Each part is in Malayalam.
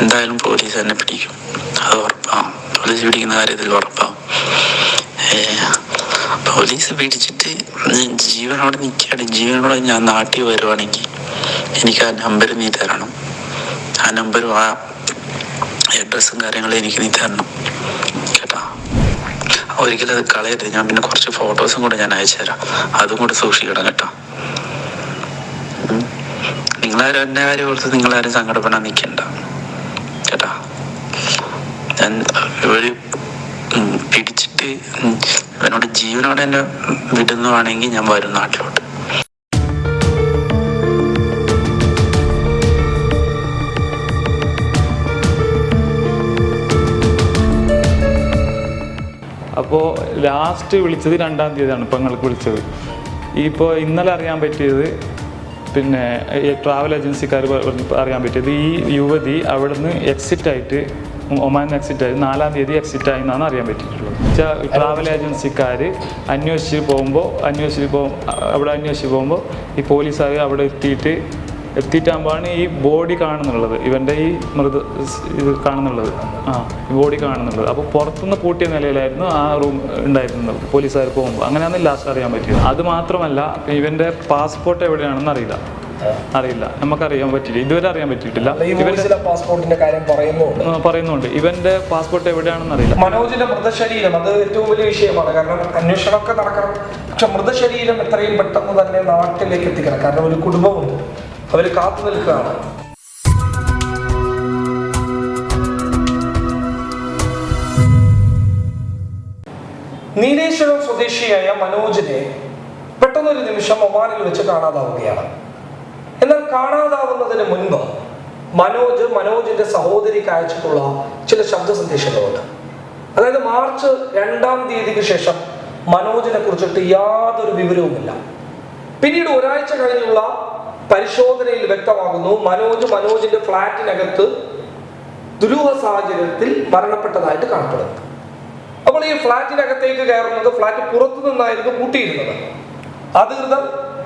എന്തായാലും പോലീസ് എന്നെ പിടിക്കും. അത് ഉറപ്പാണ് പോലീസ് പിടിക്കുന്ന കാര്യത്തിൽ ഉറപ്പാണ് പോലീസ് പിടിച്ചിട്ട് ജീവനോടെ നിൽക്കുകയാണ് ജീവനോടെ ഞാൻ നാട്ടിൽ വരുവാണെങ്കിൽ എനിക്ക് ആ നമ്പർ നീ തരണം. ആ നമ്പറും ആ അഡ്രസ്സും കാര്യങ്ങളും എനിക്ക് നീ തരണം. കേട്ടാ? ഒരിക്കലും അത് കളയരുത്. ഞാൻ പിന്നെ കുറച്ച് ഫോട്ടോസും കൂടെ ഞാൻ അയച്ചു തരാം. അതും കൂടെ സൂക്ഷിക്കണം കേട്ടോ. നിങ്ങളാരും എന്റെ കാര്യം ഓർത്ത് നിങ്ങളാരും സങ്കടപ്പെടാൻ നിൽക്കണ്ട കേട്ടാ. ഞാൻ ഒരു പിടിച്ചിട്ട് അവനോട് ജീവനോടെ എന്നെ വിടുന്നതാണെങ്കിൽ ഞാൻ വരും നാട്ടിലോട്ട്. അപ്പോൾ ലാസ്റ്റ് വിളിച്ചത് രണ്ടാം തീയതിയാണ് പെങ്ങൾക്ക് വിളിച്ചത്. ഇപ്പോ ഇന്നലെ അറിയാൻ പറ്റിയത് പിന്നെ ട്രാവൽ ഏജൻസിക്കാർ അറിയാൻ പറ്റിയത് ഈ യുവതി അവിടുന്ന് എക്സിറ്റ് ആയിട്ട് ഒമാൻ എക്സിറ്റ് ആയി നാലാം തീയതി എക്സിറ്റ് ആയി എന്നാണ് അറിയാൻ പറ്റിയിട്ടുള്ളത്. വെച്ചാൽ ട്രാവൽ ഏജൻസിക്കാർ അന്വേഷിച്ച് പോകുമ്പോൾ അന്വേഷിച്ച് പോകും അവിടെ അന്വേഷിച്ച് പോകുമ്പോൾ ഈ പോലീസുകാർ അവിടെ എത്തിയിട്ട് എത്തിയിട്ടാകുമ്പോഴാണ് ഈ ബോഡി കാണുന്നുള്ളത്. ഇവന്റെ ഈ മൃത ഇത് കാണുന്നുള്ളത്. ആ ബോഡി കാണുന്നുള്ളത്. അപ്പോൾ പുറത്തുനിന്ന് പൂട്ടിയ നിലയിലായിരുന്നു ആ റൂം ഉണ്ടായിരുന്നത്. പോലീസുകാർ പോകുമ്പോൾ. അങ്ങനെയാണ് ലാസ്റ്റ് അറിയാൻ പറ്റിയത്. അത് മാത്രമല്ല ഇവന്റെ പാസ്പോർട്ട് എവിടെയാണെന്ന് അറിയില്ല. അറിയില്ല. നമുക്കറിയാൻ പറ്റില്ല ഇതുവരെ അറിയാൻ പറ്റിയിട്ടില്ല. പാസ്പോർട്ടിന്റെ കാര്യം ഇവന്റെ പറയുന്നുണ്ട്. ഇവന്റെ പാസ്പോർട്ട് എവിടെയാണെന്ന് അറിയില്ല. മനോജിന്റെ മൃതശരീരം അത് ഏറ്റവും വലിയ വിഷയമാണ്. കാരണം അന്വേഷണമൊക്കെ നടക്കണം. പക്ഷെ മൃതശരീരം എത്രയും പെട്ടെന്ന് തന്നെ നാട്ടിലേക്ക് എത്തിക്കണം. കാരണം ഒരു കുടുംബമുണ്ട്. അവർ കാത്തു നിൽക്കുകയാണ്. നീലേശ്വരം സ്വദേശിയായ മനോജിനെ പെട്ടെന്നൊരു നിമിഷം ഒമാനിൽ വെച്ച് കാണാതാവുകയാണ്. എന്നാൽ കാണാതാവുന്നതിന് മുൻപ് മനോജ് മനോജിന്റെ സഹോദരിക്ക് അയച്ചിട്ടുള്ള ചില ശബ്ദ സന്ദേശങ്ങളുണ്ട്. അതായത് മാർച്ച് രണ്ടാം തീയതിക്ക് ശേഷം മനോജിനെ കുറിച്ചിട്ട് യാതൊരു വിവരവുമില്ല. പിന്നീട് ഒരാഴ്ച കഴിഞ്ഞുള്ള പരിശോധനയിൽ വ്യക്തമാകുന്നു മനോജ് മനോജിന്റെ ഫ്ലാറ്റിനകത്ത് ദുരൂഹ സാഹചര്യത്തിൽ മരണപ്പെട്ടതായിട്ട് കാണപ്പെടുന്നു. അപ്പോൾ ഈ ഫ്ലാറ്റിനകത്തേക്ക് കയറുന്നത് ഫ്ലാറ്റ് പുറത്തു നിന്നായിരുന്നു പൂട്ടിയിരുന്നത്. അധികൃതർ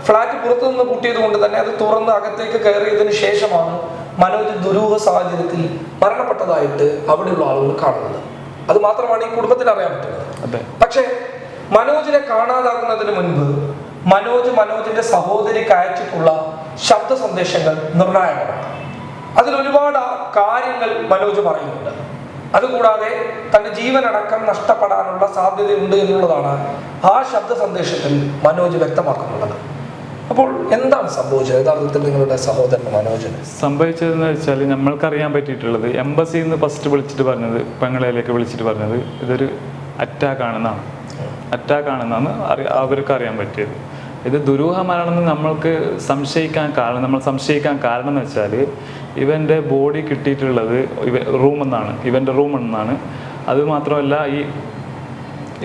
ഫ്ളാറ്റ് പുറത്തു നിന്ന് പൂട്ടിയത് കൊണ്ട് തന്നെ അത് തുറന്ന് അകത്തേക്ക് കയറിയതിന് ശേഷമാണ് മനോജ് ദുരൂഹ സാഹചര്യത്തിൽ മരണപ്പെട്ടതായിട്ട് അവിടെയുള്ള ആളുകൾ കാണുന്നത്. അത് മാത്രമാണ് ഈ കുടുംബത്തിന് അറിയാൻ പറ്റുന്നത്. പക്ഷേ മനോജിനെ കാണാതാകുന്നതിന് മുൻപ് മനോജ് മനോജിന്റെ സഹോദരിക്ക് അയച്ചിട്ടുള്ള ശബ്ദ സന്ദേശങ്ങൾ നിർണായകമാണ്. അതിൽ ഒരുപാട് കാര്യങ്ങൾ മനോജ് പറയുന്നുണ്ട്. അതുകൂടാതെ തന്റെ ജീവനടക്കം നഷ്ടപ്പെടാനുള്ള സാധ്യതയുണ്ട് എന്നുള്ളതാണ് ആ ശബ്ദ സന്ദേശത്തിൽ മനോജ് വ്യക്തമാക്കുന്നുള്ളത്. അപ്പോൾ എന്താണ് സംഭവിച്ചത്? യഥാർത്ഥത്തിൽ നിങ്ങളുടെ സഹോദരൻ മനോജ്. സംഭവിച്ചതെന്ന് വെച്ചാൽ നമ്മൾക്കറിയാൻ പറ്റിയിട്ടുള്ളത് എംബസിയിൽ നിന്ന് ഫസ്റ്റ് വിളിച്ചിട്ട് പറഞ്ഞത് പെങ്ങളയിലേക്ക് വിളിച്ചിട്ട് പറഞ്ഞത് ഇതൊരു അറ്റാക്ക് ആണെന്നാണ്. അറ്റാക്ക് ആണെന്നാണ് അവർക്ക് അറിയാൻ പറ്റിയത്. ഇത് ദുരൂഹമാണെന്ന് നമ്മൾക്ക് സംശയിക്കാൻ കാരണം നമ്മൾ സംശയിക്കാൻ കാരണം എന്ന് വെച്ചാൽ ഇവന്റെ ബോഡി കിട്ടിയിട്ടുള്ളത് ഇവ റൂം എന്നാണ് ഇവന്റെ റൂം എന്നാണ്. അത് മാത്രമല്ല ഈ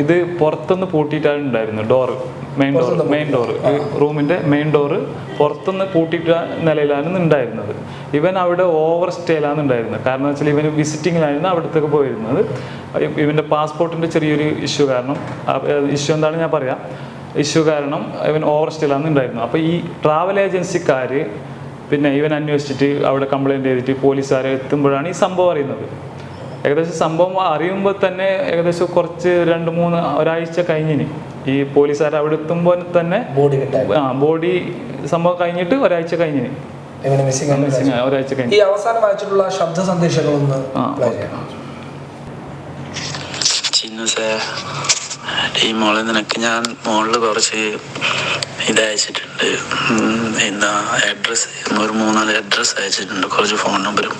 ഇത് പുറത്തുനിന്ന് പൂട്ടിയിട്ടാണ് ഉണ്ടായിരുന്നു door main door main door റൂമിന്റെ റൂമിന്റെ മെയിൻ ഡോറ് പുറത്തുനിന്ന് പൂട്ടിയിട്ട നിലയിലാണ് ഉണ്ടായിരുന്നത്. ഇവൻ അവിടെ ഓവർ സ്റ്റേയിലാണ് ഉണ്ടായിരുന്നത്. കാരണം വെച്ചാൽ ഇവന് വിസിറ്റിങ്ങിലായിരുന്നു അവിടത്തേക്ക് പോയിരുന്നത്. ഇവന്റെ പാസ്പോർട്ടിന്റെ ചെറിയൊരു ഇഷ്യൂ കാരണം. ഇഷ്യൂ എന്താണെന്ന് ഞാൻ പറയാം. ഇഷ്യൂ കാരണം ഇവൻ ഓവർ സ്റ്റേയിലാണ് ഉണ്ടായിരുന്നത് അപ്പോൾ ഈ ട്രാവൽ ഏജൻസിക്കാർ പിന്നെ ഇവൻ അന്വേഷിച്ചിട്ട് അവിടെ കംപ്ലൈന്റ് ചെയ്തിട്ട് പോലീസുകാർ എത്തുമ്പോഴാണ് ഈ സംഭവം അറിയുന്നത്. ഏകദേശം സംഭവം അറിയുമ്പോൾ തന്നെ ഏകദേശം കുറച്ച് രണ്ട് മൂന്ന് ഒരാഴ്ച കഴിഞ്ഞിന് ഈ പോലീസുകാർ അവിടെ എത്തുമ്പോൾ തന്നെ ബോഡി ആ ബോഡി സംഭവം കഴിഞ്ഞിട്ട് ഒരാഴ്ച കഴിഞ്ഞിന്. ഒരാഴ്ച കഴിഞ്ഞ്. ഈ അവസാനം വായിച്ചിട്ടുള്ള ശബ്ദ സന്ദേശങ്ങളൊന്ന് ആ, play ഓക്കേ. ചെയ്യാം. ചിന്നുസേ ഈ മോളെ നിനക്ക് ഞാൻ മോളിൽ കുറച്ച് ഇത് അയച്ചിട്ടുണ്ട്. എന്താ അഡ്രസ്സ് ഒരു മൂന്നാൽ അഡ്രസ്സ് അയച്ചിട്ടുണ്ട്. കുറച്ച് ഫോൺ നമ്പറും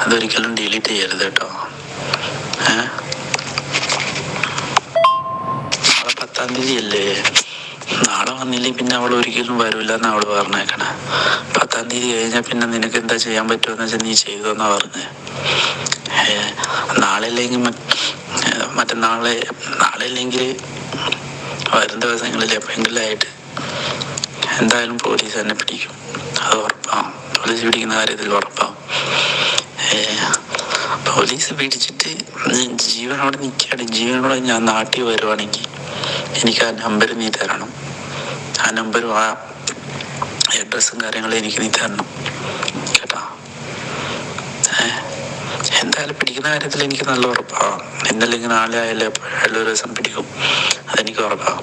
അതൊരിക്കലും ഡിലീറ്റ് ചെയ്യരുത് കേട്ടോ. ഏ? നാളെ പത്താം തീയതി അല്ലേ നാളെ വന്നില്ലെങ്കിൽ പിന്നെ അവൾ ഒരിക്കലും വരില്ല എന്ന് അവൾ പറഞ്ഞേക്കണേ. പത്താം തീയതി കഴിഞ്ഞാൽ പിന്നെ നിനക്ക് എന്താ ചെയ്യാൻ പറ്റുമെന്ന് വെച്ചാൽ നീ ചെയ്തോന്നാ പറഞ്ഞേ. നാളെ അല്ലെങ്കിൽ മറ്റന്നാളെ നാളെ ഇല്ലെങ്കിൽ വരും ദിവസങ്ങളിൽ എപ്പോഴെങ്കിലും ആയിട്ട് എന്തായാലും പോലീസ് എന്നെ പിടിക്കും. അത് ഉറപ്പാവും പോലീസ് പിടിക്കുന്ന കാര്യത്തിൽ ഉറപ്പാവും പോലീസ് പിടിച്ചിട്ട് ജീവനോടെ നിൽക്കുകയാണ്. ജീവനോടെ ഞാൻ നാട്ടിൽ വരുവാണെങ്കിൽ എനിക്ക് ആ നമ്പർ നീ തരണം. ആ നമ്പറും ആ അഡ്രസ്സും കാര്യങ്ങളും എനിക്ക് നീ തരണം. എന്തായാലും പിടിക്കുന്ന കാര്യത്തിൽ എനിക്ക് നല്ല ഉറപ്പാണ് ഇന്നല്ലെങ്കിൽ നാളെ ആയാലും എപ്പോഴായാലും ഒരു ദിവസം പിടിക്കും. അതെനിക്ക് ഉറപ്പാണ്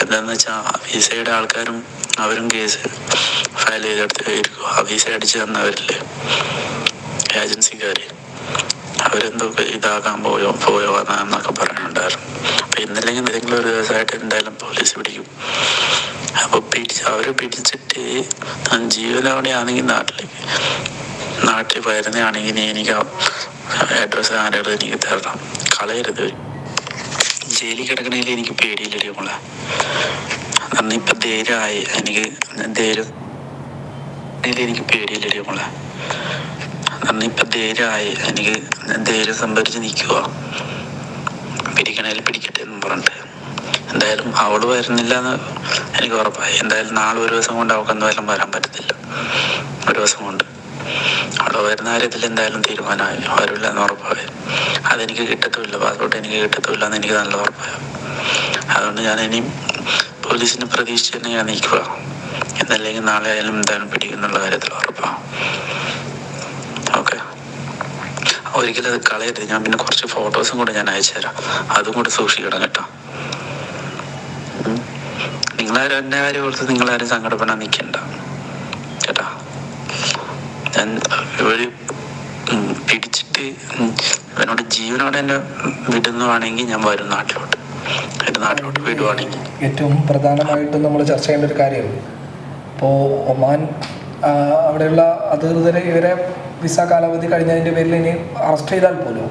എന്താണെന്ന് വെച്ചാൽ വിസയുടെ ആൾക്കാരും അവരും കേസ് ഫയൽ ചെയ്തെടുത്ത് ഇരിക്കും. ആ വിസ അടിച്ചു തന്നവരില്ലേ? ഏജൻസിക്കാർ അവരെന്തോ ഇതാക്കാൻ പോയോ പോയോ എന്നൊക്കെ പറയുന്നുണ്ടായിരുന്നു അപ്പൊ ഇന്നല്ലെങ്കിൽ ഏതെങ്കിലും ഒരു ദിവസമായിട്ട് എന്തായാലും പോലീസ് പിടിക്കും. അപ്പോൾ പിടിച്ച് അവർ പിടിച്ചിട്ട് ജീവനോടെ ആണെങ്കിൽ നാട്ടിലേക്ക് നാട്ടിൽ വരുന്നതാണെങ്കിൽ നീ എനിക്ക് അഡ്രസ്സ് ആരുടെ എനിക്ക് തരണം. കളയരുത്. ജയിലിൽ കിടക്കണേൽ എനിക്ക് പേടിയില്ലടി മോളെ. അന്ന് ഇപ്പൊ ധൈര്യമായി എനിക്ക് ധൈര്യം എനിക്ക് പേടിയില്ലടി മോളെ. അന്ന് ഇപ്പൊ ധൈര്യമായി എനിക്ക് ധൈര്യം സംഭരിച്ച് നിൽക്കുക പിടിക്കണേൽ പിടിക്കട്ടെ എന്ന് പറഞ്ഞിട്ട്. എന്തായാലും അവൾ വരുന്നില്ല എന്ന് എനിക്ക് ഉറപ്പായി. എന്തായാലും നാളെ ഒരു ദിവസം കൊണ്ട് അവൾക്ക് എന്തായാലും വരാൻ പറ്റത്തില്ല. ഒരു ദിവസം കൊണ്ട്. അവൾ വരുന്ന കാര്യത്തിൽ എന്തായാലും തീരുമാനമായി. വരില്ല എന്ന് ഉറപ്പായി. അതെനിക്ക് കിട്ടത്തുമില്ല. പാസ്പോർട്ട് എനിക്ക് കിട്ടത്തുമില്ല എന്ന് എനിക്ക് നല്ല ഉറപ്പായി. അതുകൊണ്ട് ഞാൻ ഇനിയും പോലീസിനെ പ്രതീക്ഷിച്ച് തന്നെ ഞാൻ നിൽക്കുക. എന്നല്ലെങ്കിൽ നാളെ ആയാലും എന്തായാലും പിടിക്കുന്നുള്ള കാര്യത്തിൽ ഉറപ്പാണ് ഓക്കെ? ഒരിക്കലും അത് കളയരുത്. ഞാൻ പിന്നെ കുറച്ച് ഫോട്ടോസും കൂടെ ഞാൻ അയച്ചു തരാം. അതും കൂടെ സൂക്ഷിക്കണം കേട്ടോ. നിങ്ങളാരും എന്റെ കാര്യം ഓർത്ത് നിങ്ങളാരും സങ്കടപ്പെടാൻ നിൽക്കണ്ട. ഞാൻ ഇവർ ഉം, പിടിച്ചിട്ട് അവനോട് ജീവനോടെ എന്നെ വിടുന്നതാണെങ്കിൽ ഞാൻ വരും നാട്ടിലോട്ട്. എന്റെ നാട്ടിലോട്ട് വിടുവാണെങ്കിൽ. ഏറ്റവും പ്രധാനമായിട്ടും നമ്മൾ ചർച്ച ചെയ്യേണ്ട ഒരു കാര്യം ഇപ്പോൾ ഒമാൻ അവിടെയുള്ള അധികൃതരെ ഇവരെ വിസ കാലാവധി കഴിഞ്ഞതിന്റെ പേരിൽ ഇനി അറസ്റ്റ് ചെയ്താൽ പോലും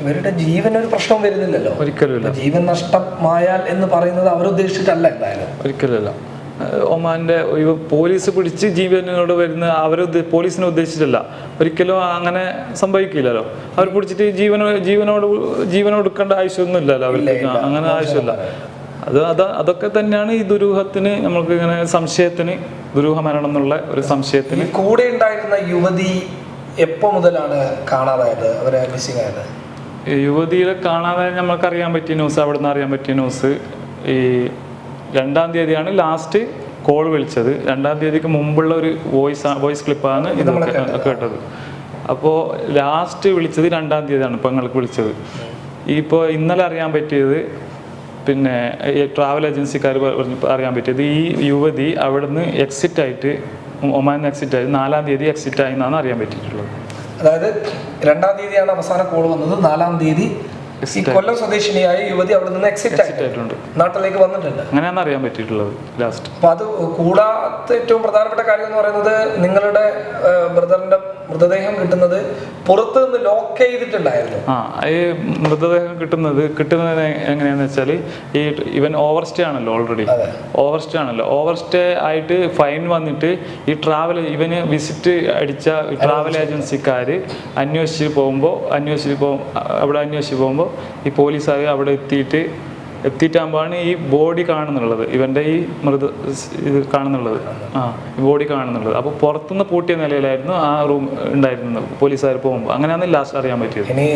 ഇവരുടെ ജീവൻ ഒരു പ്രശ്നം വരുന്നില്ലല്ലോ. ഒരിക്കലും ജീവൻ നഷ്ടമായാൽ എന്ന് പറയുന്നത് അവരുദ്ദേശിച്ചിട്ടല്ല എന്തായാലും. ഒരിക്കലല്ല ഒമാന്റെ പോലീസ് പിടിച്ച് ജീവനോട് വരുന്ന അവർ പോലീസിനെ ഉദ്ദേശിച്ചിട്ടല്ല. ഒരിക്കലും അങ്ങനെ സംഭവിക്കില്ലല്ലോ. അവർ പിടിച്ചിട്ട് ജീവനോ ജീവനോട് ജീവനോട് എടുക്കേണ്ട ആവശ്യമൊന്നും ഇല്ലല്ലോ അവർക്ക് അങ്ങനെ ആവശ്യമില്ല. അത് അത് അതൊക്കെ തന്നെയാണ് ഈ ദുരൂഹത്തിന് നമ്മൾക്ക് ഇങ്ങനെ സംശയത്തിന് ദുരൂഹ മരണം എന്നുള്ള ഒരു സംശയത്തിന്. കൂടെ ഉണ്ടായിരുന്ന യുവതി എപ്പോ മുതലാണ് കാണാതായത്? അവരെ മിസ്സിംഗ് ആയത് യുവതിയെ കാണാതെ നമ്മൾക്ക് അറിയാൻ പറ്റിയ ന്യൂസ് അവിടെ നിന്ന് അറിയാൻ പറ്റിയ ന്യൂസ് ഈ രണ്ടാം തീയതിയാണ് ലാസ്റ്റ് കോൾ വിളിച്ചത്. രണ്ടാം തീയതിക്ക് മുമ്പുള്ള ഒരു വോയിസ് വോയിസ് ക്ലിപ്പാണ് ഇത് കേട്ടത്. അപ്പോൾ ലാസ്റ്റ് വിളിച്ചത് രണ്ടാം തീയതിയാണ് പെങ്ങൾക്ക് വിളിച്ചത്. ഇപ്പോൾ ഇന്നലെ അറിയാൻ പറ്റിയത് പിന്നെ ഈ ട്രാവൽ ഏജൻസിക്കാർ അറിയാൻ പറ്റിയത് ഈ യുവതി അവിടുന്ന് എക്സിറ്റ് ആയിട്ട് ഒമാൻ എക്സിറ്റ് ആയി നാലാം തീയതി എക്സിറ്റ് ആയി എന്നാണ് അറിയാൻ പറ്റിയിട്ടുള്ളത്. അതായത് രണ്ടാം തീയതിയാണ് അവസാന കോൾ വന്നത്. നാലാം തീയതി ഈ കൊല്ലം സ്വദേശിനിയായ യുവതി അവിടെ നിന്ന് എക്സിറ്റ് ആയിട്ടുണ്ട്. നാട്ടിലേക്ക് വന്നിട്ടുണ്ട് അങ്ങനെയാണ് അറിയാൻ പറ്റിയിട്ടുള്ളത് ലാസ്റ്റ് അപ്പൊ അത് കൂടാത്ത ഏറ്റവും പ്രധാനപ്പെട്ട കാര്യം എന്ന് പറയുന്നത് നിങ്ങളുടെ ബ്രദറിന്റെ മൃതദേഹം കിട്ടുന്നത് പുറത്ത് നിന്ന് ലോക്ക് ചെയ്തിട്ടുണ്ടായിരുന്നു. ആ ഈ മൃതദേഹം കിട്ടുന്നത് കിട്ടുന്നത് എങ്ങനെയാന്ന് വെച്ചാൽ ഈ ഇവൻ ഓവർ സ്റ്റേ ആണല്ലോ ഓൾറെഡി. ഓവർ സ്റ്റേ ആണല്ലോ. ഓവർ സ്റ്റേ ആയിട്ട് ഫൈൻ വന്നിട്ട് ഈ ട്രാവൽ ഇവന് വിസിറ്റ് അടിച്ച ട്രാവൽ ഏജൻസിക്കാർ അന്വേഷിച്ച് പോകുമ്പോൾ അന്വേഷിച്ച് പോകും അവിടെ അന്വേഷിച്ച് പോകുമ്പോൾ ഈ പോലീസുകാർ അവിടെ എത്തിയിട്ട് എത്തിയിട്ടാകുമ്പോഴാണ് ഈ ബോഡി കാണുന്നുള്ളത്. ഇവന്റെ ഈ മൃത ഇത് കാണുന്നുള്ളത്. ആ ബോഡി കാണുന്നുള്ളത്. അപ്പോൾ പുറത്തുനിന്ന് പൂട്ടിയ നിലയിലായിരുന്നു ആ റൂം ഉണ്ടായിരുന്നത്. പോലീസുകാർ പോകുമ്പോൾ. അങ്ങനെയാണ് ലാസ്റ്റ് അറിയാൻ പറ്റിയത്. ഇനി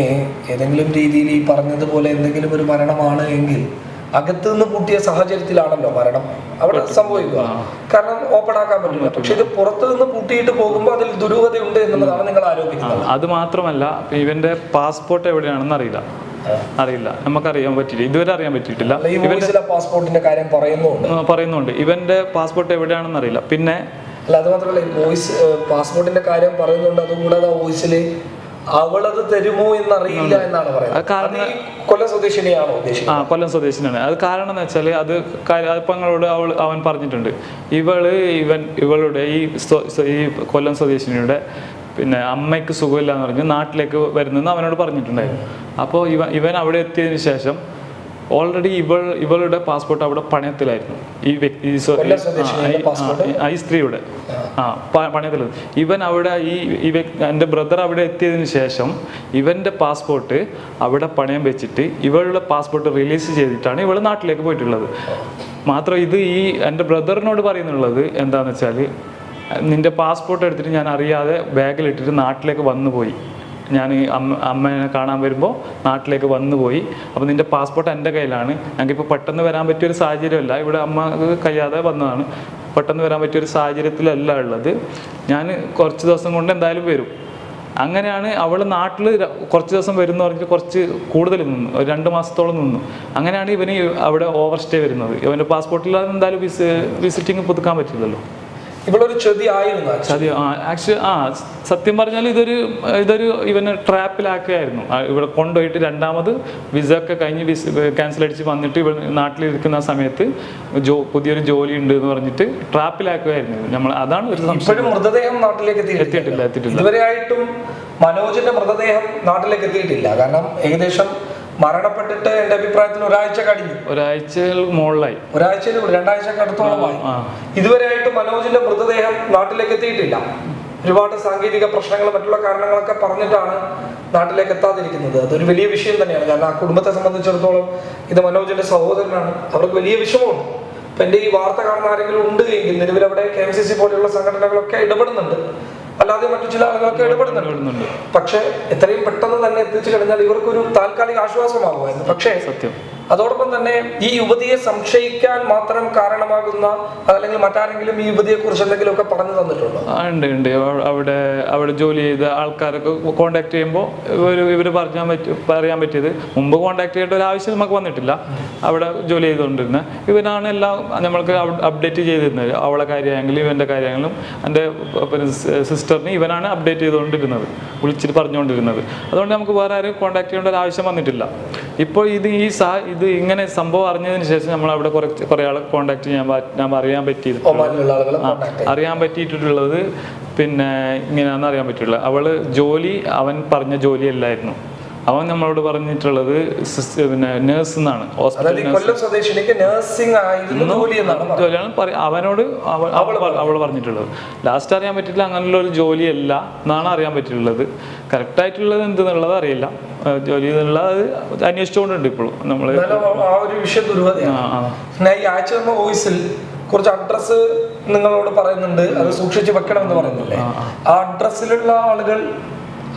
ഏതെങ്കിലും രീതിയിൽ ഈ പറഞ്ഞതുപോലെ എന്തെങ്കിലും ഒരു മരണമാണ് എങ്കിൽ അകത്ത് നിന്ന് പൂട്ടിയ സാഹചര്യത്തിലാണല്ലോ മരണം. അവിടെ സംഭവിക്കുക. കാരണം ഓപ്പൺ ആക്കാൻ പറ്റില്ല. പക്ഷെ ഇത് പുറത്തു നിന്ന് പൂട്ടിയിട്ട് പോകുമ്പോൾ അതിൽ ദുരൂഹതയുണ്ട് എന്നുള്ളതാണ് നിങ്ങൾ ആരോപിക്കുന്നത്. അത് മാത്രമല്ല ഇവന്റെ പാസ്പോർട്ട് എവിടെയാണെന്ന് അറിയില്ല. അറിയില്ല. നമുക്കറിയാൻ പറ്റിയില്ല. ഇതുവരെ അറിയാൻ പറ്റിയിട്ടില്ല. ഈ പാസ്പോർട്ടിന്റെ കാര്യം പറയുന്നുണ്ട്. പറയുന്നുണ്ട്. ഇവന്റെ പാസ്പോർട്ട് എവിടെയാണെന്ന് അറിയില്ല. പിന്നെ അല്ല അത് മാത്രമല്ല വോയിസ് പാസ്പോർട്ടിന്റെ കാര്യം പറയുന്നുണ്ട്. അതുകൂടാതെ വോയിസിൽ അവളത് തരുമോ എന്നറിയില്ല എന്നാണ് പറയുന്നത്. കാരണം- കൊല്ലം സ്വദേശിനിയാണോ ആ കൊല്ലം സ്വദേശിനാണ് അത് കാരണം എന്ന് വെച്ചാൽ അത് അതിപ്പങ്ങളോട് അവൾ അവൻ പറഞ്ഞിട്ടുണ്ട്. ഇവൾ ഇവൻ ഇവളുടെ ഈ ഈ കൊല്ലം സ്വദേശിനിയുടെ പിന്നെ അമ്മയ്ക്ക് സുഖമില്ല എന്ന് പറഞ്ഞ് നാട്ടിലേക്ക് വരുന്നെന്ന് അവനോട് പറഞ്ഞിട്ടുണ്ടായിരുന്നു. അപ്പോൾ ഇവ ഇവൻ അവിടെ എത്തിയതിന് ശേഷം ഓൾറെഡി ഇവൾ ഇവളുടെ പാസ്പോർട്ട് അവിടെ പണയത്തിലായിരുന്നു. ഈ വ്യക്തി ഈ സ്ത്രീയുടെ. ആ. പണയത്തിൽ ഇവൻ അവിടെ ഈ ഈ വ്യക്തി എന്റെ ബ്രദർ അവിടെ എത്തിയതിന് ശേഷം ഇവന്റെ പാസ്പോർട്ട് അവിടെ പണയം വെച്ചിട്ട് ഇവളുടെ പാസ്പോർട്ട് റിലീസ് ചെയ്തിട്ടാണ് ഇവൾ നാട്ടിലേക്ക് പോയിട്ടുള്ളത്. മാത്രം ഇത് ഈ എന്റെ ബ്രദറിനോട് പറയുന്നുള്ളത് എന്താണെന്ന് വെച്ചാൽ നിന്റെ പാസ്പോർട്ട് എടുത്തിട്ട് ഞാൻ അറിയാതെ ബാഗിലിട്ടിട്ട് നാട്ടിലേക്ക് വന്നു പോയി ഞാൻ അമ്മ അമ്മേനെ കാണാൻ വരുമ്പോൾ നാട്ടിലേക്ക് വന്നു പോയി അപ്പോൾ നിന്റെ പാസ്പോർട്ട് എന്റെ കയ്യിലാണ്. ഞങ്ങൾക്കിപ്പോൾ പെട്ടെന്ന് വരാൻ പറ്റിയൊരു സാഹചര്യമല്ല. ഇവിടെ അമ്മ കഴിയാതെ വന്നതാണ്. പെട്ടെന്ന് വരാൻ പറ്റിയൊരു സാഹചര്യത്തിലല്ല ഉള്ളത്. ഞാൻ കുറച്ച് ദിവസം കൊണ്ട് എന്തായാലും വരും. അങ്ങനെയാണ് അവൾ നാട്ടിൽ കുറച്ച് ദിവസം വരുന്ന പറഞ്ഞിട്ട് കുറച്ച് കൂടുതൽ നിന്നു. ഒരു രണ്ട് മാസത്തോളം നിന്നു. അങ്ങനെയാണ് ഇവന് അവിടെ ഓവർ സ്റ്റേ വരുന്നത്. ഇവന്റെ പാസ്പോർട്ടിൽ എന്തായാലും വിസ് വിസിറ്റിംഗ് പുതുക്കാൻ പറ്റില്ലല്ലോ. ഇവളൊരു ചതി ആയിരുന്നു ആക്ച്വലി ആ സത്യം പറഞ്ഞാൽ ഇതൊരു ഇതൊരു ഇവനെ ട്രാപ്പിലാക്കുകയായിരുന്നു. ഇവിടെ കൊണ്ടുപോയിട്ട് രണ്ടാമത് വിസ ഒക്കെ കഴിഞ്ഞ് വിസ ക്യാൻസൽ അടിച്ച് വന്നിട്ട് ഇവ നാട്ടിലിരിക്കുന്ന സമയത്ത് ജോ പുതിയൊരു ജോലി ഉണ്ട് എന്ന് പറഞ്ഞിട്ട് ട്രാപ്പിലാക്കുകയായിരുന്നു നമ്മൾ അതാണ് ഒരു സംശയം. മൃതദേഹം നാട്ടിലേക്ക് എത്തിയിട്ടില്ല എത്തിയിട്ടില്ല. ഇതുവരെയായിട്ടും മനോജിന്റെ മൃതദേഹം നാട്ടിലേക്ക് എത്തിയിട്ടില്ല. കാരണം ഏകദേശം മരണപ്പെട്ടിട്ട് എന്റെ അഭിപ്രായത്തിൽ ഒരാഴ്ച കഴിഞ്ഞു. ഒരാഴ്ച മുകളിലായി. ഒരാഴ്ചയിൽ രണ്ടാഴ്ചക്ക് അടുത്തോളമായി ഇതുവരെയായിട്ട് മനോജിന്റെ മൃതദേഹം നാട്ടിലേക്ക് എത്തിയിട്ടില്ല. ഒരുപാട് സാങ്കേതിക പ്രശ്നങ്ങൾ മറ്റുള്ള കാരണങ്ങളൊക്കെ പറഞ്ഞിട്ടാണ് നാട്ടിലേക്ക് എത്താതിരിക്കുന്നത്. അതൊരു വലിയ വിഷയം തന്നെയാണ്. കാരണം ആ കുടുംബത്തെ സംബന്ധിച്ചിടത്തോളം ഇത് മനോജിന്റെ സഹോദരനാണ്. അവർക്ക് വലിയ വിഷമമുണ്ട്. ഇപ്പൊ എന്റെ ഈ വാർത്ത കാണുന്ന ആരെങ്കിലും ഉണ്ട് എങ്കിൽ നിലവിൽ അവിടെ കെ എം സി സി പോലെയുള്ള സംഘടനകളൊക്കെ ഇടപെടുന്നുണ്ട്. അല്ലാതെ മറ്റു ചില ആളുകളൊക്കെ ഇടപെടുന്നുണ്ട്. പക്ഷെ എത്രയും പെട്ടെന്ന് തന്നെ എത്തിച്ചു കഴിഞ്ഞാൽ ഇവർക്കൊരു താൽക്കാലിക ആശ്വാസമാകുമായിരുന്നു. പക്ഷേ സത്യം. അതോടൊപ്പം തന്നെ ഈ യുവതിയെ സംശയിക്കാൻ മാത്രം കാരണമാകുന്ന അല്ലെങ്കിൽ മറ്റാരെങ്കിലും ഈ യുവതിയെ കുറിച്ച് എന്തെങ്കിലും ഒക്കെ പറഞ്ഞു തന്നിട്ടുണ്ടോ? ഉണ്ട് ഉണ്ട്. അവിടെ അവിടെ ജോലി ചെയ്ത ആൾക്കാരൊക്കെ കോണ്ടാക്ട് ചെയ്യുമ്പോൾ ഇവർ ഇവർ പറഞ്ഞാൽ പറ്റും പറയാൻ പറ്റിയത്. മുമ്പ് കോണ്ടാക്ട് ചെയ്യേണ്ട ഒരു ആവശ്യം നമുക്ക് വന്നിട്ടില്ല. അവിടെ ജോലി ചെയ്തുകൊണ്ടിരുന്ന ഇവനാണ് എല്ലാം നമ്മൾക്ക് അപ്ഡേറ്റ് ചെയ്തിരുന്നത്. അവളെ കാര്യമായെങ്കിലും ഇവന്റെ കാര്യമായെങ്കിലും എന്റെ സിസ്റ്ററിന് ഇവനാണ് അപ്ഡേറ്റ് ചെയ്തുകൊണ്ടിരുന്നത്. വിളിച്ചിട്ട് പറഞ്ഞുകൊണ്ടിരുന്നത്. അതുകൊണ്ട് നമുക്ക് വേറെ ആരും കോണ്ടാക്ട് ചെയ്യേണ്ട ഒരു ആവശ്യം വന്നിട്ടില്ല. ഇപ്പോൾ ഇത് ഈ സാ ഇത് ഇങ്ങനെ സംഭവം അറിഞ്ഞതിന് ശേഷം നമ്മൾ അവിടെ കുറച്ച് കുറേ ആളെ കോണ്ടാക്ട് ചെയ്യാൻ ഞാൻ അറിയാൻ പറ്റിയത് അറിയാൻ പറ്റിയിട്ടുള്ളത് പിന്നെ ഇങ്ങനെയാണെന്ന് അറിയാൻ പറ്റുള്ളൂ അവൾ ജോലി അവൻ പറഞ്ഞ ജോലിയല്ലായിരുന്നു അവൻ നമ്മളോട് പറഞ്ഞിട്ടുള്ളത് പിന്നെ നേഴ്സ് എന്നാണ് ഹോസ്പിറ്റലിൽ അവനോട് അവൾ അവൾ പറഞ്ഞിട്ടുള്ളത്. ലാസ്റ്റ് അറിയാൻ പറ്റില്ല അങ്ങനെയുള്ള ഒരു ജോലിയല്ല എന്നാണ് അറിയാൻ പറ്റിയിട്ടുള്ളത്. കറക്റ്റ് ആയിട്ടുള്ളത് എന്തെന്നുള്ളത് അറിയില്ല. ജോലി ജോലി എന്നുള്ളത് അന്വേഷിച്ചുകൊണ്ടുണ്ട് ഇപ്പോഴും. നമ്മൾ ആ ഒരു വിഷയം വോയിസിൽ കുറച്ച് അഡ്രസ്സ് നിങ്ങളോട് പറയുന്നുണ്ട്. അത് സൂക്ഷിച്ച് വെക്കണമെന്ന് പറയുന്നില്ലേ? ആ അഡ്രസ്സിലുള്ള ആളുകൾ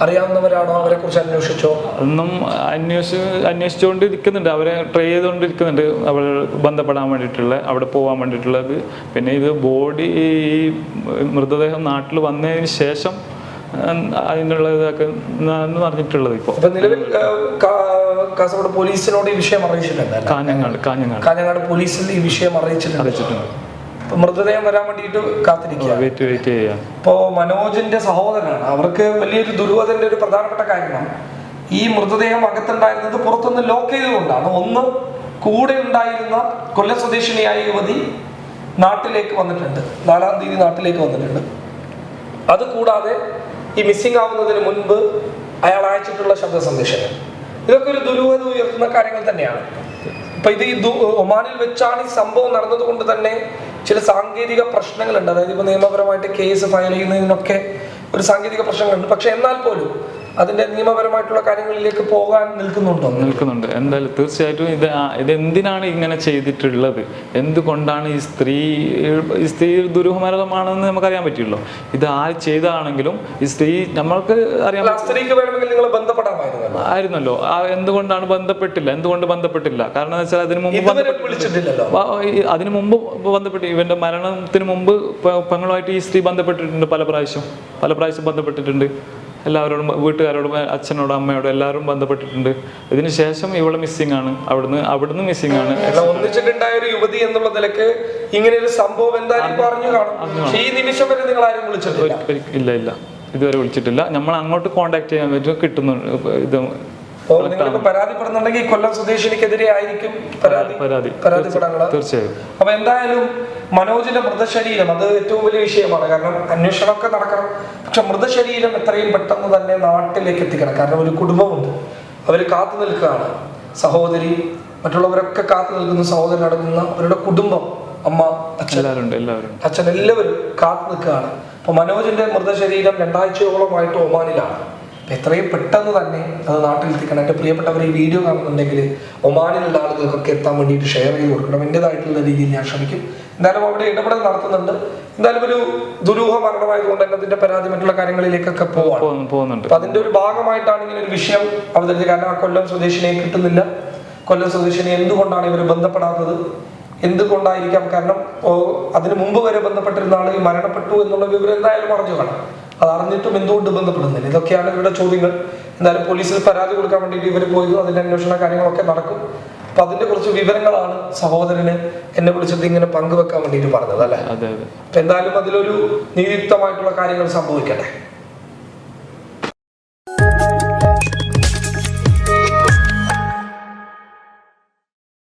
അറിയാവുന്നവരാണോ? അവരെ കുറിച്ച് അന്വേഷിച്ചോ? ഒന്നും അന്വേഷിച്ച് അന്വേഷിച്ചുകൊണ്ട് ഇരിക്കുന്നുണ്ട് അവരെ ട്രൈ ചെയ്തുകൊണ്ടിരിക്കുന്നുണ്ട്. അവർ ബന്ധപ്പെടാൻ വേണ്ടിയിട്ടുള്ള അവിടെ പോകാൻ വേണ്ടിയിട്ടുള്ളത്. പിന്നെ ഇത് ബോഡി ഈ മൃതദേഹം നാട്ടിൽ വന്നതിന് ശേഷം അതിനുള്ള ഇതൊക്കെ അറിഞ്ഞിട്ടുള്ളത് ഇപ്പോൾ ഇപ്പൊ. നിലവിൽ കാസർഗോഡ് പോലീസിനോട് ഈ വിഷയം അറിയിച്ചിട്ടുണ്ട്? കാഞ്ഞങ്ങാട് കാഞ്ഞങ്ങാട്. കാഞ്ഞങ്ങാട് പോലീസിൽ ഈ വിഷയം അറിയിച്ചിട്ടുണ്ട്. അറിയിച്ചിട്ടുണ്ട്. മൃതദേഹം വരാൻ വേണ്ടിയിട്ട് കാത്തിരിക്കുക. ഇപ്പോ മനോജിന്റെ സഹോദരനാണ്. അവർക്ക് വലിയൊരു ദുരൂഹതന്റെ ഒരു പ്രധാനപ്പെട്ട കാരണം ഈ മൃതദേഹം അകത്തുണ്ടായിരുന്നത് പുറത്തുനിന്ന് ലോക്ക് ചെയ്തുകൊണ്ടാണ്. ഒന്ന് കൂടെ ഉണ്ടായിരുന്ന കൊല്ല സ്വദേശിനിയായ യുവതി നാട്ടിലേക്ക് വന്നിട്ടുണ്ട്. നാലാം തീയതി നാട്ടിലേക്ക് വന്നിട്ടുണ്ട്. അത് കൂടാതെ ഈ മിസ്സിംഗ് ആവുന്നതിന് മുൻപ് അയാൾ അയച്ചിട്ടുള്ള ശബ്ദ സന്ദേശങ്ങൾ. ഇതൊക്കെ ഒരു ദുരൂഹത ഉയർത്തുന്ന കാര്യങ്ങൾ തന്നെയാണ്. ഇപ്പൊ ഇത് ഈ ഒമാനിൽ വെച്ചാണ് ഈ സംഭവം നടന്നത് കൊണ്ട് തന്നെ ചില സാങ്കേതിക പ്രശ്നങ്ങളുണ്ട്. അതായത് ഇപ്പൊ നിയമപരമായിട്ട് കേസ് ഫയൽ ചെയ്യുന്നതിനൊക്കെ ഒരു സാങ്കേതിക പ്രശ്നങ്ങളുണ്ട്. പക്ഷെ എന്നാൽ പോലും അതിന്റെ നിയമപരമായിട്ടുള്ള കാര്യങ്ങളിലേക്ക് പോകാൻ നിൽക്കുന്നുണ്ടോ? നിൽക്കുന്നുണ്ട്. എന്തായാലും തീർച്ചയായിട്ടും ഇത് ഇത് എന്തിനാണ് ഇങ്ങനെ ചെയ്തിട്ടുള്ളത്? എന്തുകൊണ്ടാണ് ഈ സ്ത്രീ ഈ സ്ത്രീ ദുരൂഹമരണമാണെന്ന് നമുക്കറിയാൻ പറ്റുള്ളൂ. ഇത് ആര് ചെയ്താണെങ്കിലും ഈ സ്ത്രീ നമ്മൾക്ക് അറിയാൻ സ്ത്രീക്ക് വേണമെങ്കിൽ നിങ്ങൾ ബന്ധപ്പെടാമായിരുന്നു ആയിരുന്നല്ലോ. ആ എന്തുകൊണ്ടാണ് ബന്ധപ്പെട്ടില്ല? എന്തുകൊണ്ട് ബന്ധപ്പെട്ടില്ല? കാരണം എന്ന് വെച്ചാൽ അതിന് മുമ്പ് അതിനു മുമ്പ് ബന്ധപ്പെട്ട് ഇവന്റെ മരണത്തിന് മുമ്പ് പെങ്ങളുമായിട്ട് ഈ സ്ത്രീ ബന്ധപ്പെട്ടിട്ടുണ്ട് പല പ്രാവശ്യം. പല പ്രാവശ്യം ബന്ധപ്പെട്ടിട്ടുണ്ട്. എല്ലാവരോടും വീട്ടുകാരോടും അച്ഛനോടും അമ്മയോടും എല്ലാവരും ബന്ധപ്പെട്ടിട്ടുണ്ട്. ഇതിന് ശേഷം ഇവളെ മിസ്സിംഗ് ആണ്. അവിടുന്ന് അവിടുന്ന് മിസ്സിംഗ് ആണ്. ഒന്നിച്ചിട്ടുണ്ടായ ഒരു യുവതി എന്നുള്ള നിലയ്ക്ക് ഇങ്ങനെ ഒരു സംഭവം എന്തായാലും പറഞ്ഞു കാണും. ഈ നിമിഷം വരെ നിങ്ങൾ ആരും വിളിച്ചിട്ടില്ല. ഇല്ല ഇല്ല. ഇതുവരെ വിളിച്ചിട്ടില്ല. നമ്മൾ അങ്ങോട്ട് കോണ്ടാക്ട് ചെയ്യാൻ പറ്റും. കിട്ടുന്നുണ്ട് ഇത് പരാതിപ്പെടുന്നുണ്ടെങ്കിൽ കൊല്ലം സ്വദേശിനിക്കെതിരെ ആയിരിക്കും പരാതി. പരാതി. പരാതിപ്പെടാനുള്ള തീർച്ചയായും. അപ്പൊ എന്തായാലും മനോജിന്റെ മൃതശരീരം അത് ഏറ്റവും വലിയ വിഷയമാണ്. കാരണം അന്വേഷണമൊക്കെ നടക്കണം. പക്ഷെ മൃതശരീരം എത്രയും പെട്ടെന്ന് തന്നെ നാട്ടിലേക്ക് എത്തിക്കണം. കാരണം ഒരു കുടുംബമുണ്ട്. അവർ കാത്തു നിൽക്കുകയാണ്. സഹോദരി മറ്റുള്ളവരൊക്കെ കാത്തു നിൽക്കുന്ന സഹോദരൻ അടങ്ങുന്ന അവരുടെ കുടുംബം അമ്മ അച്ഛൻ. അച്ഛൻ എല്ലാവരും കാത്തു നിൽക്കുകയാണ്. അപ്പൊ മനോജിന്റെ മൃതശരീരം രണ്ടാഴ്ചയോളമായിട്ട് ഒമാനിലാണ്. എത്രയും പെട്ടെന്ന് തന്നെ അത് നാട്ടിൽ എത്തിക്കണം എന്റെ പ്രിയപ്പെട്ടവർ ഈ വീഡിയോ കാണുന്നുണ്ടെങ്കിൽ ഒമാനിലുള്ള ആളുകൾക്കൊക്കെ എത്താൻ വേണ്ടിയിട്ട് ഷെയർ ചെയ്ത് കൊടുക്കണം. എന്റെതായിട്ടുള്ള രീതിയിൽ ഞാൻ ശ്രമിക്കും. എന്തായാലും അവിടെ ഇടപെടൽ നടത്തുന്നുണ്ട്. എന്തായാലും ഒരു ദുരൂഹ മരണമായതുകൊണ്ട് തന്നെ അതിന്റെ പരാതി മറ്റുള്ള കാര്യങ്ങളിലേക്കൊക്കെ പോകുന്നുണ്ട്. അപ്പൊ അതിന്റെ ഒരു ഭാഗമായിട്ടാണ് ഇങ്ങനെ ഒരു വിഷയം അവതരിച്ചത്. കാരണം ആ കൊല്ലം സ്വദേശിനെ കിട്ടുന്നില്ല. കൊല്ലം സ്വദേശിനെ എന്തുകൊണ്ടാണ് ഇവർ ബന്ധപ്പെടാത്തത്? എന്തുകൊണ്ടായിരിക്കാം? കാരണം അതിനു മുമ്പ് വരെ ബന്ധപ്പെട്ടിരുന്ന ആൾ മരണപ്പെട്ടു എന്നുള്ള വിവരം എന്തായാലും അറിഞ്ഞു കാണാം അത് അറിഞ്ഞിട്ടും എന്തുകൊണ്ട് ബന്ധപ്പെടുന്നില്ല? ഇതൊക്കെയാണ് ഇവരുടെ ചോദ്യങ്ങൾ. എന്തായാലും പോലീസിൽ പരാതി കൊടുക്കാൻ വേണ്ടിയിട്ട് ഇവർ പോയി. അതിന്റെ അന്വേഷണ കാര്യങ്ങളൊക്കെ നടക്കും. അപ്പൊ അതിന്റെ കുറച്ച് വിവരങ്ങളാണ് സഹോദരന് എന്നെ വിളിച്ചിട്ട് ഇങ്ങനെ പങ്കുവെക്കാൻ വേണ്ടിയിട്ട് പറഞ്ഞത് അല്ലെ? അപ്പൊ എന്തായാലും അതിലൊരു നീതിയുക്തമായിട്ടുള്ള കാര്യങ്ങൾ സംഭവിക്കട്ടെ.